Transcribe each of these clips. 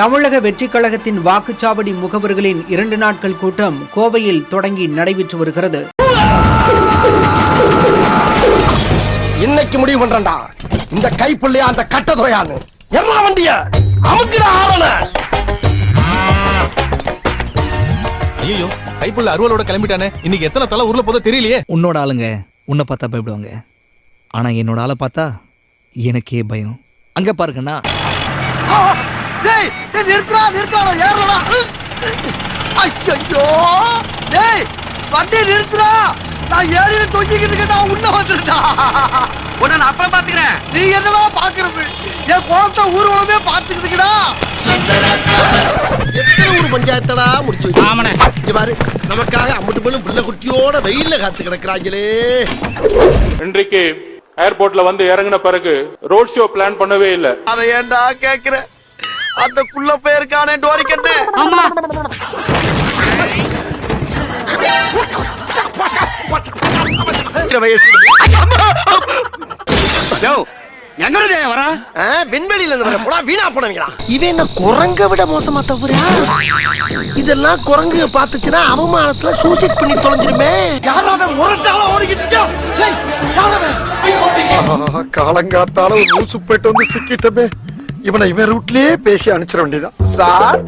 தமிழக வெற்றிக் கழகத்தின் வாக்குச்சாவடி முகவர்களின் இரண்டு நாட்கள் கூட்டம் கோவையில் தொடங்கி நடைபெற்று வருகிறது. இன்னைக்கு முடிவு பண்றேன்டா. இந்த கைப்புள்ளையா அந்த கட்டதுறையான்னு எல்லா வண்டிய. அமுக்கிட ஆவண ஐயோ கைப்புள்ள அருவலோட கிளம்பிட்டானே. இன்னைக்கு எத்தனை தலை ஊர்ல போதோ தெரியலையே. உன்னோட ஆளுங்க உன்னை பார்த்தா பயப்படுவாங்க. ஆனா என்னோட ஆளை பார்த்தா எனக்கே பயம். அங்க பாருங்கண்ணா. டேய் டேய் நிறுத்துடா ஏறலடா ஐயோ டேய் வண்டி நிறுத்துடா. நான் ஏறில தொங்கிக்கிட்டு இருக்கேன் நான் உள்ள வந்துட்டா உன்னை நான் அப்புறம் பாத்துக்கிறேன் நீ என்னவா பாக்குறது என் குழந்தை ஊர் உலகமே பாத்துக்கிட்டு இருக்கடா. எத்தனை ஊர் பஞ்சாயத்தடா முடிச்சு ஆமாண்ணே. இங்க பாரு நமக்காக அம்பட்டு பெண்ணும் பிள்ளை குட்டியோட வெயில்ல காத்து கிடக்குறாங்களே. இன்றைக்கு ஏர்போர்ட்ல வந்து இறங்கின பிறகு ரோட் ஷோ பிளான் பண்ணவே இல்லை. அதை ஏன்டா கேக்குற? அந்த குள்ள பேருக்கானே டோரிக்கண்ணே ஆ, விண்வெளியில இருந்து வர போடா வீணா போனவங்களா? இவன் என்ன குரங்க விட மோசமா தவிரா இதெல்லாம் குரங்கு பாத்துச்சுன்னா அவமானத்துல சூசைட் பண்ணி தொலைஞ்சிருமே. யாராவது ஓடிக்கிட்டு காலங்காத்தால ஒரு லூசு போயிட்டு வந்து சிக்கிட்டமே. இவனை இவன் ரூட்லயே பேசி அனுப்பிச்சிட வேண்டியதான் சார்.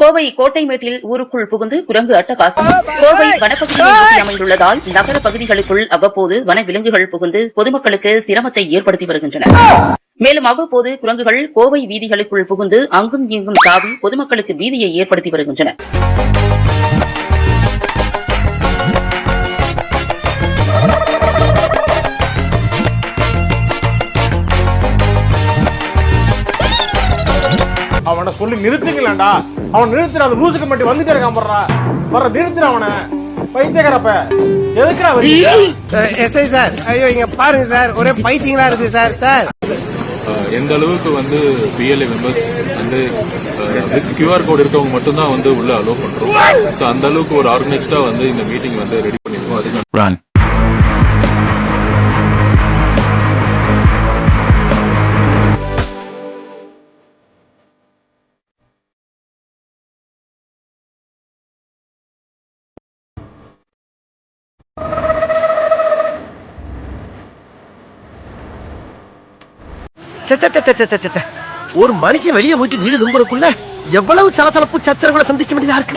கோவை கோட்டைமேட்டில் ஊருக்குள் புகுந்து குரங்கு அட்டகாசம். கோவை வனப்பகுதியை ஒட்டி அமைந்துள்ளதால் நகர பகுதிகளுக்குள் அவ்வப்போது வன விலங்குகள் புகுந்து பொதுமக்களுக்கு சிரமத்தை ஏற்படுத்தி வருகின்றன மேலும் அவ்வப்போது குரங்குகள் கோவை வீதிகளுக்குள் புகுந்து அங்கும் இங்கும் தாவி பொதுமக்களுக்கு பீதியை ஏற்படுத்தி வருகின்றன. அவனை சொல்லி நிறுத்துங்களேன்டா. அவன் நிறுத்துற அந்த லூசுக்கு மட்டும் வந்துட்டே இருக்கான் போடுறா. வர நிறுத்துற அவனை. பைத்தியக்காரப்ப. எதுக்குடா எஸ்ஐ சார் ஐயோ இங்க பாருங்க சார். ஒரே பைத்தியங்களா இருக்கு சார் சார். எந்த அளவுக்கு வந்து பிஎல்ஏ மெம்பர்ஸ் வந்து வித் கியூஆர் கோட் இருக்கவங்க மட்டும்தான் வந்து உள்ள அலோவ் பண்றோம். ஸோ அந்த அளவுக்கு ஒரு ஆர்கனைஸ்டா வந்து இந்த மீட்டிங் வந்து ரெடி பண்ணிருக்கோம். அதுக்கு ஒரு மனுஷன் வெளியே போயிட்டு வீடு தும்புறக்குள்ள எவ்வளவு சலசலப்பு சச்சரவுகளை சந்திக்க வேண்டியதா இருக்கு?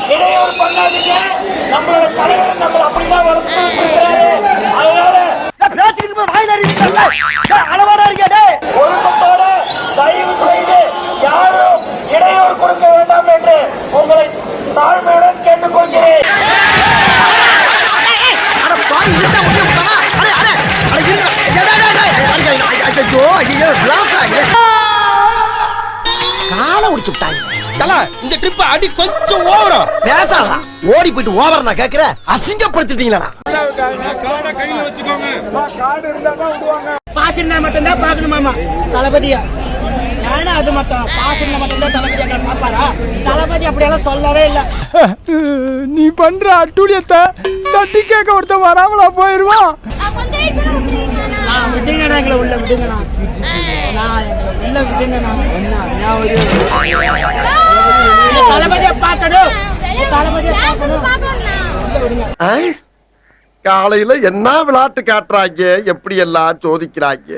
காலை உடிச்சு விட்டாங்க தல இந்த ட்ரிப் அடி கொஞ்சம் ஓவரா பேசாதா ஓடி போயிட்டு ஓவர நான் கேக்குற அசிங்கப்படுத்திட்டீங்களா பாஸ் இருந்தா மட்டும்தான் பாக்கணுமாமா தளபதியா ஏன்னா அது மட்டும் இருந்தா மட்டும்தான் தளபதியா பாப்பாரா தளபதி அப்படியெல்லாம் சொல்லவே இல்ல. நீ பண்ற அட்டூழியத்தை தட்டி கேட்க ஒருத்தன் வராமலா போயிருவான் நான் விடுங்கண்ணா எங்களை உள்ள விடுங்கண்ணா. நான் எங்களை உள்ள விடுங்கண்ணா. நான் ஒரு தளபதியை பார்க்கணும். தளபதியை பார்க்கணும். காலையில என்ன விளையாட்டு காட்டுறாங்க? எப்படி எல்லாம் சோதிக்கிறாங்க?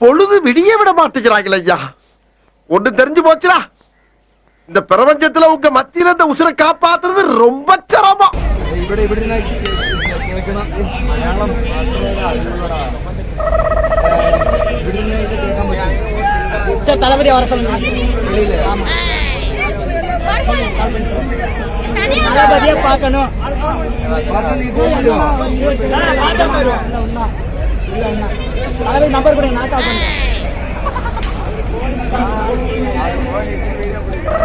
பொழுது விடிய விட மாட்டேங்கிறாங்களே ஐயா. ஒண்ணு தெரிஞ்சு போச்சுடா இந்த பிரபஞ்சத்துல உங்க மத்தியில இந்த உசுரை காப்பாத்துறது ரொம்ப சிரமம் ഇവിടെ ഇവിടെ കേൾക്കണം മലയാളം சார் தளபதி வர சொல்லுங்க ஆமா தளபதியை பார்க்கணும் ஆ, பார்த்தா போயிடுவோம். இல்ல, ஒண்ணா. இல்ல, ஒண்ணா. தளபதி நம்பர் கொடுங்க நான் கால் பண்றேன்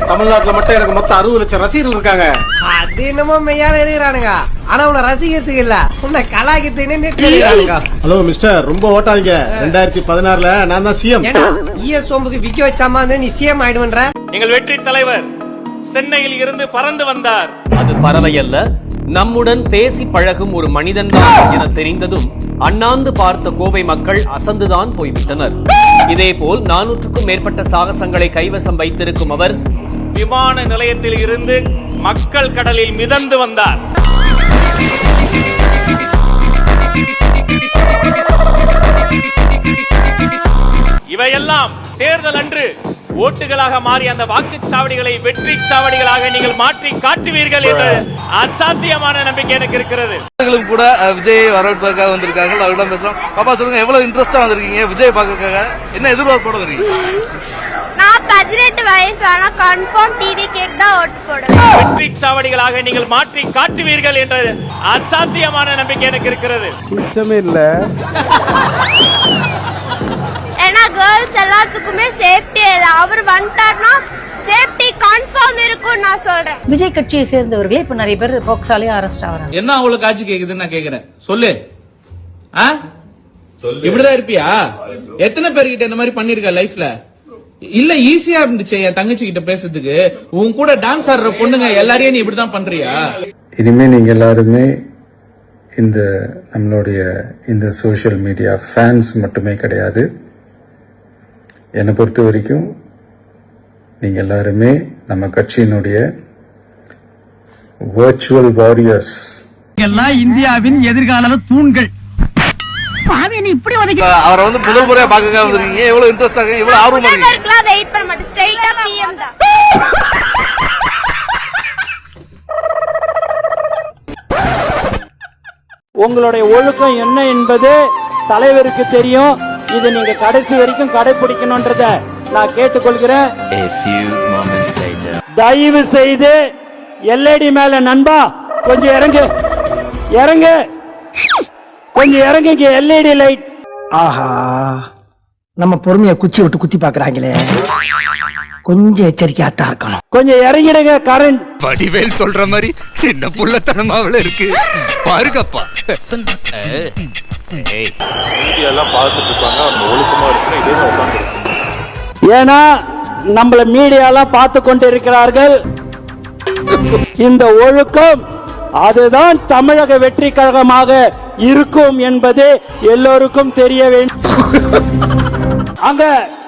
தமிழ்நாட்டுல மட்டும் எனக்கு மொத்தம் அறுபது லட்சம் ரசிகர்கள் இருக்காங்க. அது என்னமோ மெய்யால எறிகிறானுங்க ஆனா உன்னை ரசிக்கிறதுக்கு இல்ல. உன்னை எறிகிறானுங்க ஹலோ மிஸ்டர் ரொம்ப ஓட்டாதீங்க. ரெண்டாயிரத்தி பதினாறுல நான் தான் சிஎம் ஈஎஸ் சோம்புக்கு விக்க வச்சாமா நீ சிஎம் ஆயிடுவன்ற? எங்கள் வெற்றி தலைவர் சென்னையில் இருந்து பறந்து வந்தார். அது பறவையல்ல. நம்முடன் பேசி பழகும் ஒரு மனிதன்தான் என தெரிந்ததும் அண்ணாந்து பார்த்த கோவை மக்கள் அசந்துதான் போய்விட்டனர். இதேபோல் நானூற்றுக்கும் மேற்பட்ட சாகசங்களை கைவசம் வைத்திருக்கும் அவர் விமான நிலையத்தில் இருந்து மக்கள் கடலில் மிதந்து வந்தார். இவையெல்லாம் தேர்தல் அன்று ஓட்டுகளாக மாறி அந்த வாக்குச்சாவடிகளை வெற்றி சாவடிகளாக நீங்கள் மாற்றி காட்டுவீர்கள் என்ற அசாத்தியமான நம்பிக்கை எனக்கு இருக்கிறது. அவர்களும் கூட விஜய் வரவேற்பதற்காக வந்திருக்காங்க அவர்களிடம் பேசுறோம். பாப்பா சொல்லுங்க எவ்வளவு இன்ட்ரெஸ்டா வந்திருக்கீங்க? விஜய் பார்க்கறதுக்காக என்ன எதிர்பார்ப்போட வந்திருக்கீங்க நான் பதினெட்டு வயசு ஆனா கன்ஃபார்ம் டிவி கேக் தான் ஓட்டு போடுவேன். வெற்றி சாவடிகளாக நீங்கள் மாற்றி காட்டுவீர்கள் என்ற அசாத்தியமான நம்பிக்கை எனக்கு இருக்கிறது. ஏன்னா கேர்ள்ஸ் எல்லாத்துக்குமே சேஃப்டி இல்லை அவர் வந்துட்டார்னா சேஃப்டி கன்ஃபார்ம் இருக்கும் நான் சொல்றேன். விஜய் கட்சியை சேர்ந்தவர்களே இப்ப நிறைய பேர் போக்சாலே அரெஸ்ட் ஆகுறாங்க. என்ன அவ்வளவு காட்சி கேக்குதுன்னு நான் கேக்குறேன்? சொல்லு. ஆ? இப்படிதான் இருப்பியா? எத்தனை பேர்கிட்ட இந்த மாதிரி பண்ணிருக்க லைஃப்ல இல்ல ஈஸியா இருந்துச்சு என் தங்கச்சி கிட்ட பேசுறதுக்கு. உன் கூட டான்ஸ் ஆடுற பொண்ணுங்க எல்லாரையும் நீ இப்படிதான் பண்றியா? இனிமே நீங்க எல்லாருமே இந்த நம்மளுடைய இந்த சோஷியல் மீடியா ஃபேன்ஸ் மட்டுமே கிடையாது. என்னை பொறுத்த வரைக்கும் நீங்க எல்லாருமே நம்ம கட்சியினுடைய வர்ச்சுவல் வாரியர்ஸ் எல்லாம் இந்தியாவின் எதிர்கால தூண்கள். அவரை வந்து முதல் முறையா பார்க்கறதுக்காக வந்திருக்கீங்க. எவ்வளவு இன்ட்ரெஸ்டா எவ்வளவு ஆர்வமா உங்களுடைய ஒழுக்கம் என்ன என்பது தலைவருக்கு தெரியும். இது நீங்க கடைசி வரைக்கும் கடைபிடிக்கணும்ன்றத நான் கேட்டுக்கொள்கிறேன். தயவு செய்து எல்ஐடி மேல நண்பா கொஞ்சம் இறங்கு. இறங்கு. கொஞ்சம் இறங்குங்க எல்இடி லைட். ஆஹா நம்ம பொறுமைய குச்சி விட்டு குத்தி பாக்குறாங்களே கொஞ்சம் எச்சரிக்கையாத்தான் இருக்கணும். கொஞ்சம் இறங்கிடுங்க கரண்ட் வடிவேல் சொல்ற மாதிரி சின்ன புள்ளத்தனமாவில இருக்கு. பாருங்கப்பா. எல்லாம் பார்த்துட்டு இருப்பாங்க அவங்க ஒழுக்கமா இருக்கணும் இதே தான் உட்காந்துருக்காங்க. ஏன்னா நம்மள மீடியாலாம் பார்த்து கொண்டு இருக்கிறார்கள் இந்த ஒழுக்கம் அதுதான் தமிழக வெற்றி கழகமாக இருக்கும் என்பது எல்லோருக்கும் தெரிய வேண்டும். அங்க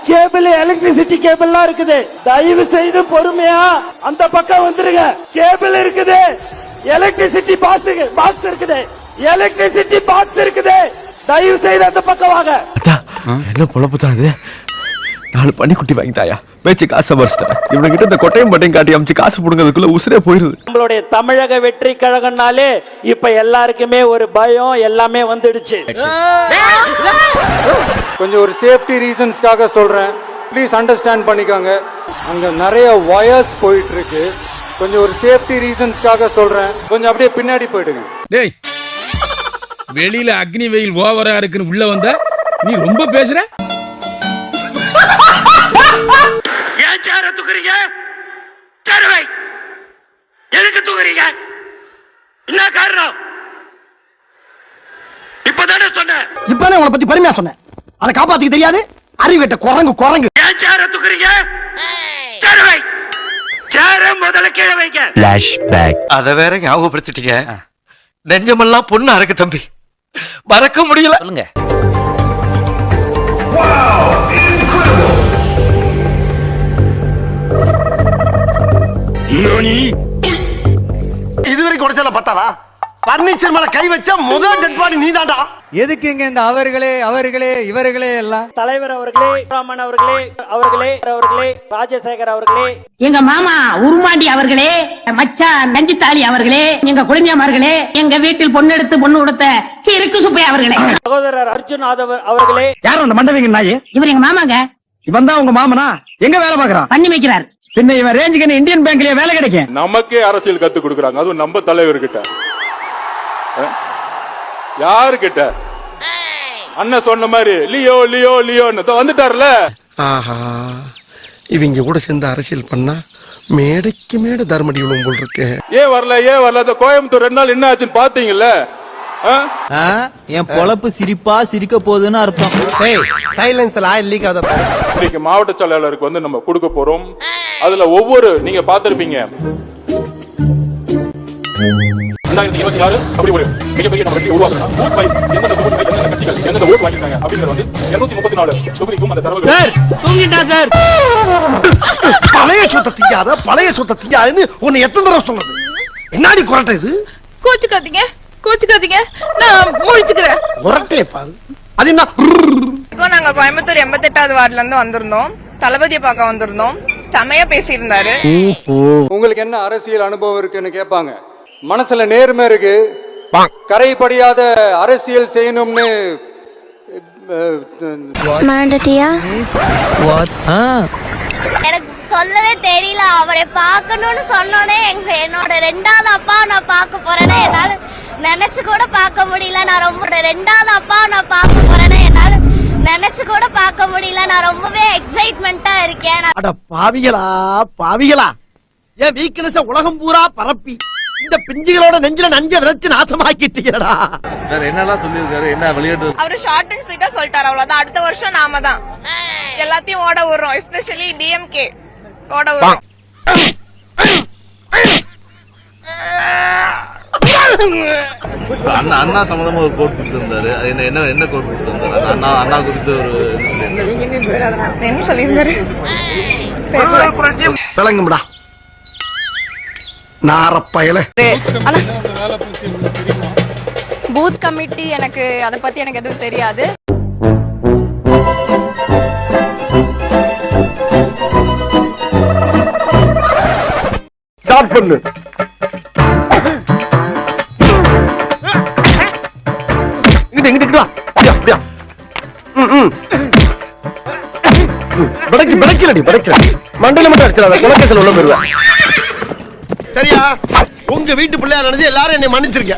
கேபிள் எலக்ட்ரிசிட்டி கேபிள்லாம் இருக்குது. தயவு செய்து பொறுமையா அந்த பக்கம் வந்துருங்க. கேபிள் இருக்குது. எலக்ட்ரிசிட்டி பாக்ஸ் பாக்ஸ் இருக்குது. எலக்ட்ரிசிட்டி பாக்ஸ் இருக்குது. தயவு செய்து அந்த பக்கம் வாங்க. என்ன பொழப்பு தான் இது நாலு பன்னிக்குட்டி வாங்கி வச்சு காசை பறிச்சிட்டேன் இவனுக்கிட்ட இந்த கொட்டையும் பட்டையும் காட்டி அமைச்சு காசு புடுங்கிறதுக்குள்ள உசுரே போயிருது. நம்மளுடைய தமிழக வெற்றி கழகம்னாலே இப்ப எல்லாருக்குமே ஒரு பயம் எல்லாமே வந்துடுச்சு. கொஞ்சம் ஒரு சேஃப்டி ரீசன்ஸ்க்காக சொல்றேன். ப்ளீஸ் அண்டர்ஸ்டாண்ட் பண்ணிக்கோங்க. அங்க நிறைய வயர்ஸ் போயிட்டு இருக்கு கொஞ்சம் ஒரு சேஃப்டி ரீசன்ஸ்க்காக சொல்றேன். கொஞ்சம் அப்படியே பின்னாடி போயிடுங்க. டேய் வெளியில அக்னி வெயில் ஓவரா இருக்குன்னு உள்ள வந்த நீ ரொம்ப பேசுற? சேர தூக்குறீங்க? சேரவை. எதுக்கு தூக்குறீங்க? என்ன காரணம்? இப்பதானே சொன்னேன். இப்பதானே உங்களை பத்தி பெருமையா சொன்னேன். அதை காப்பாத்திக்க தெரியாது? அறிவிட்ட குரங்கு குரங்கு. ஏன் சேர தூக்குறீங்க? சேரவை. சேர முதல்ல கீழே வைங்க. அத வேற ஞாபகப்படுத்திட்டீங்க. நெஞ்சமெல்லாம் பொண்ணு அறக்கு தம்பி. மறக்க முடியல. சொல்லுங்க. இதுவரைக்கும் உடச்சல பார்த்தாரா பர்னிச்சர் மேல கை வச்சா முதல் டெட் பாடி நீதான்டா. எதுக்குங்க இந்த அவர்களே அவர்களே இவர்களே எல்லாம்? தலைவர் அவர்களே ராமன் அவர்களே அவர்களே அவர்களே ராஜசேகர் அவர்களே. எங்க மாமா உருமாண்டி அவர்களே மச்சான் நஞ்சித்தாளி அவர்களே எங்க குழந்தையமார்களே எங்க வீட்டில் பொண்ணு எடுத்து பொண்ணு கொடுத்த இருக்கு சுப்பையா அவர்களே. சகோதரர் அர்ஜுன் அவர்களே. யாரும் அந்த மண்டவிங்க நாயே? இவர் எங்க மாமாங்க? இவன் தான் உங்க மாமனா? எங்க வேலை பாக்குறான் பண்ணி வைக்கிறார். பின்ன இவன் ரேஞ்சுக்கு இந்தியன் பேங்க்லயே வேலை கிடைக்கும். நமக்கே அரசியல் கத்து கொடுக்குறாங்க. அதுவும் நம்ம தலைவர்கிட்ட. அஹ்? யாருகிட்ட அண்ணன் சொன்ன மாதிரி லியோ லியோ லியோன்னு. வந்துட்டார்ல. ஆஹா. இவங்க கூட சேர்ந்து அரசியல் பண்ணா மேடைக்கு மேடை தர்மடி விழும் போல் இருக்கு. ஏன் வரல ஏன் வரல? இந்த கோயம்புத்தூர் ரெண்டு நாள் என்ன ஆச்சுன்னு பாத்தீங்கல்ல? என் பொழப்பு சிரிப்பா சிரிக்க போகுதுன்னு அர்த்தம். சைலன்ஸ் எல்லாம் லீக் ஆகுது இன்னைக்கு மாவட்ட செயலாளருக்கு வந்து நம்ம கொடுக்க போறோம். அதுல ஒவ்வொரு நீங்க பாத்திருப்பீங்க ரெண்டாயிரத்தி இருபத்தி ஆறு அப்படி ஒரு மிகப்பெரிய நம்ம வெற்றி உருவாக்குறோம் பூத் வைஸ் எந்தெந்த தொகுதிகள் எந்தெந்த கட்சிகள் எந்தெந்த ஓட்டு வாங்கியிருக்காங்க அப்படிங்கிறது வந்து இருநூத்தி முப்பத்தி நாலு தொகுதிக்கும் அந்த தரவு தூங்கிட்டா சார். பழைய சொத்தை திங்காத பழைய சொத்தை திங்காதுன்னு உன்னை எத்தனை தடவை சொல்றது என்னடி குரட்டை இது? கோச்சுக்காதீங்க கோச்சுக்காதீங்க. நான் முழிச்சுக்கிறேன். குரட்டையை பாரு. அது என்ன? நாங்க கோயம்புத்தூர் எண்பத்தெட்டாவது வார்டுல இருந்து வந்திருந்தோம். தளபதியை பார்க்க வந்திருந்தோம். செமையா பேசியிருந்தாரு. உங்களுக்கு என்ன அரசியல் அனுபவம் இருக்குன்னு கேட்பாங்க. மனசுல நேர்மை இருக்கு. கரைபடியாத அரசியல் செய்யணும்னு எனக்கு சொல்லவே தெரியல. அவரை பார்க்கணும்னு சொன்னோனே எங்க என்னோட ரெண்டாவது அப்பா நான் பார்க்க போறேன்னு என்னால நினைச்சு கூட பார்க்க முடியல. நான் ரொம்ப ரெண்டாவது அப்பா நான் பார்க்க போறேன்னு என்னால நினைச்சு கூட பார்க்க முடியல. நான் ரொம்பவே எக்ஸைட்மெண்டா இருக்கேன். அட பாவிகளா பாவிகளா. என் வீக்னஸ உலகம் பூரா பரப்பி. இந்த பிஞ்சுகளோட நெஞ்சில நஞ்ச விதைச்சு நாசமாக்கிட்டீங்கடா. வேற என்னெல்லாம் சொல்லியிருக்காரு? என்ன விளையாட்டு அவரு ஷார்ட் அண்ட் ஸ்வீட்டா சொல்லிட்டாரு. அவ்வளவுதான். அடுத்த வருஷம் நாம தான். எல்லாத்தையும் ஓட விடுறோம். எஸ்பெஷலி டிஎம்கே ஓட விடுறோம். அண்ணா அண்ணா சம்பந்தமா ஒரு கோட் கொடுத்திருந்தாரு. என்ன என்ன என்ன கோட் கொடுத்திருந்தாரு? அண்ணா அண்ணா குறித்து ஒரு என்ன சொல்லியிருந்தாரு? விளங்கும்டா நாரப்பயல பூத் கமிட்டி எனக்கு அதை பத்தி எனக்கு எதுவும் தெரியாது. ஸ்டார்ட் பண்ணு. படைக்கலடி. படைக்கல மண்டையில மட்டும் அடிச்சிடாத குலக்கத்தில் உள்ள போயிருவேன். சரியா? உங்க வீட்டு பிள்ளையா நினைச்சு எல்லாரும் என்னை மன்னிச்சிருக்க